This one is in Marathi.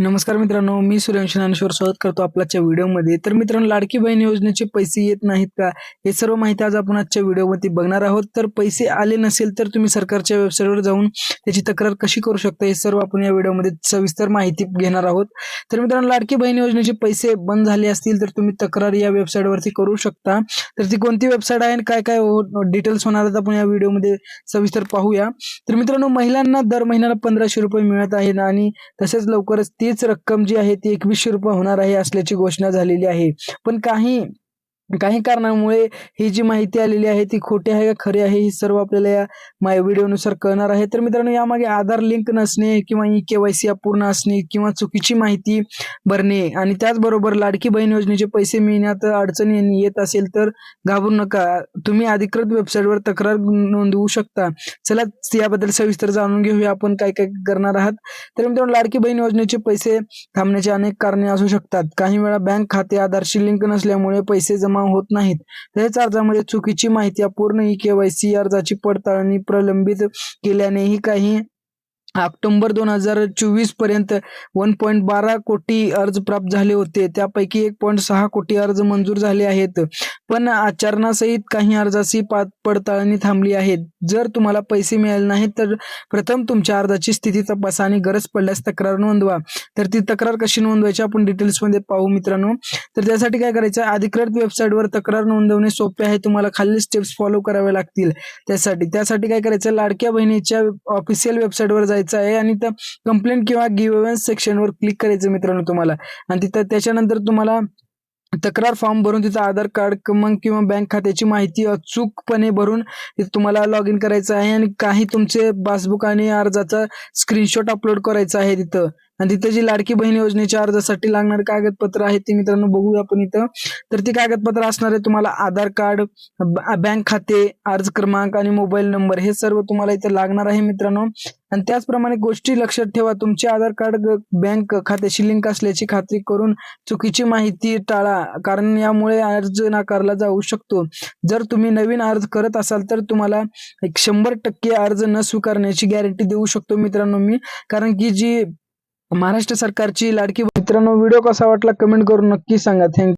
नमस्कार मित्रांनो मी सुरेश ज्ञानेश्वर स्वागत करतो आपल्याच्या व्हिडिओमध्ये. तर मित्रांनो लाडकी बहीण योजनेचे पैसे येत नाहीत का? हे सर्व माहिती आज आपण आजच्या व्हिडिओमध्ये बघणार आहोत. तर पैसे आले नसेल तर तुम्ही सरकारच्या वेबसाईटवर जाऊन त्याची तक्रार कशी करू शकता हे सर्व आपण या व्हिडिओमध्ये सविस्तर माहिती घेणार आहोत. तर मित्रांनो लाडकी बहीण योजनेचे पैसे बंद झाले असतील तर तुम्ही तक्रार या वेबसाईटवरती करू शकता. तर ती कोणती वेबसाईट आहे आणि काय काय हो, डिटेल्स होणार आहेत आपण या व्हिडिओमध्ये सविस्तर पाहूया. तर मित्रांनो महिलांना दर महिन्याला पंधराशे रुपये मिळत आहेत आणि तसेच लवकरच ती तीच रक्कम जी आहे ती एकवीसशे रुपये होणार आहे असल्याची घोषणा झालेली आहे. पण काही काही कारणामुळे ही जी माहिती आलेली आहे ती खोटी आहे का खरी आहे ही सर्व आपल्याला या माय व्हिडिओनुसार कळणार आहे. तर मित्रांनो यामागे आधार लिंक नसणे किंवा ई के वाय सी अपूर्ण असणे किंवा चुकीची माहिती भरणे आणि त्याचबरोबर लाडकी बहीण योजनेचे पैसे मिळण्यात अडचणी येत असेल तर घाबरू नका. तुम्ही अधिकृत वेबसाईटवर तक्रार नोंदवू शकता. चला याबद्दल सविस्तर जाणून घेऊया. आपण काय काय करणार आहात? तर मित्रांनो लाडकी बहीण योजनेचे पैसे थांबण्याचे अनेक कारणे असू शकतात. काही वेळा बँक खाते आधारशी लिंक नसल्यामुळे पैसे जमा होत नाहीत. तसेच अर्जामध्ये चुकीची माहिती अपूर्ण ही केवायसी अर्जाची पडताळणी प्रलंबित केल्यानेही काही ऑक्टोबर दोन हजार चोवीसपर्यंत वन पॉईंट बारा कोटी अर्ज प्राप्त झाले होते. त्यापैकी एक पॉईंट सहा कोटी अर्ज मंजूर झाले आहेत. पण आचरणासहित काही अर्जाची पडताळणी थांबली आहे. जर तुम्हाला पैसे मिळाले नाहीत तर प्रथम तुमच्या अर्जाची स्थिती तपासा आणि गरज पडल्यास तक्रार नोंदवा. तर ती तक्रार कशी नोंदवायची आपण डिटेल्समध्ये पाहू मित्रांनो. तर त्यासाठी काय करायचं? अधिकृत वेबसाईटवर तक्रार नोंदवणे सोपे आहे. तुम्हाला खालील स्टेप्स फॉलो करावे लागतील. त्यासाठी त्यासाठी काय करायचं? लाडक्या बहिणीच्या ऑफिशियल वेबसाईटवर जायचं आहे आणि त्या कंप्लेंट किंवा गिव्हन्स सेक्शनवर क्लिक करायचं मित्रांनो तुम्हाला. आणि तिथं त्याच्यानंतर तुम्हाला तक्रार फॉर्म भरून तिथं आधार कार्ड क्रमांक किंवा बँक खात्याची माहिती अचूकपणे भरून तुम्हाला लॉग इन करायचं आहे आणि काही तुमचे पासबुक आणि अर्जाचा स्क्रीनशॉट अपलोड करायचा आहे तिथं. आणि तिथं जी लाडकी बहीण योजनेच्या अर्जासाठी लागणारे कागदपत्र आहेत ते मित्रांनो बघूया आपण इथं. तर ती कागदपत्र असणार आहे तुम्हाला आधार कार्ड बँक खाते अर्ज क्रमांक आणि मोबाईल नंबर हे सर्व तुम्हाला इथं लागणार आहे मित्रांनो. आणि त्याचप्रमाणे गोष्टी लक्षात ठेवा तुमचे आधार कार्ड बँक खात्याशी लिंक असल्याची खात्री करून चुकीची माहिती टाळा कारण यामुळे अर्ज नाकारला जाऊ शकतो. जर तुम्ही नवीन अर्ज करत असाल तर तुम्हाला एक शंभर टक्के अर्ज न स्वीकारण्याची गॅरंटी देऊ शकतो मित्रांनो मी. कारण की जी महाराष्ट्र सरकारची लाडकी मित्रांनो व्हिडिओ कसा वाटला कमेंट करून नक्की सांगा. थँक्यू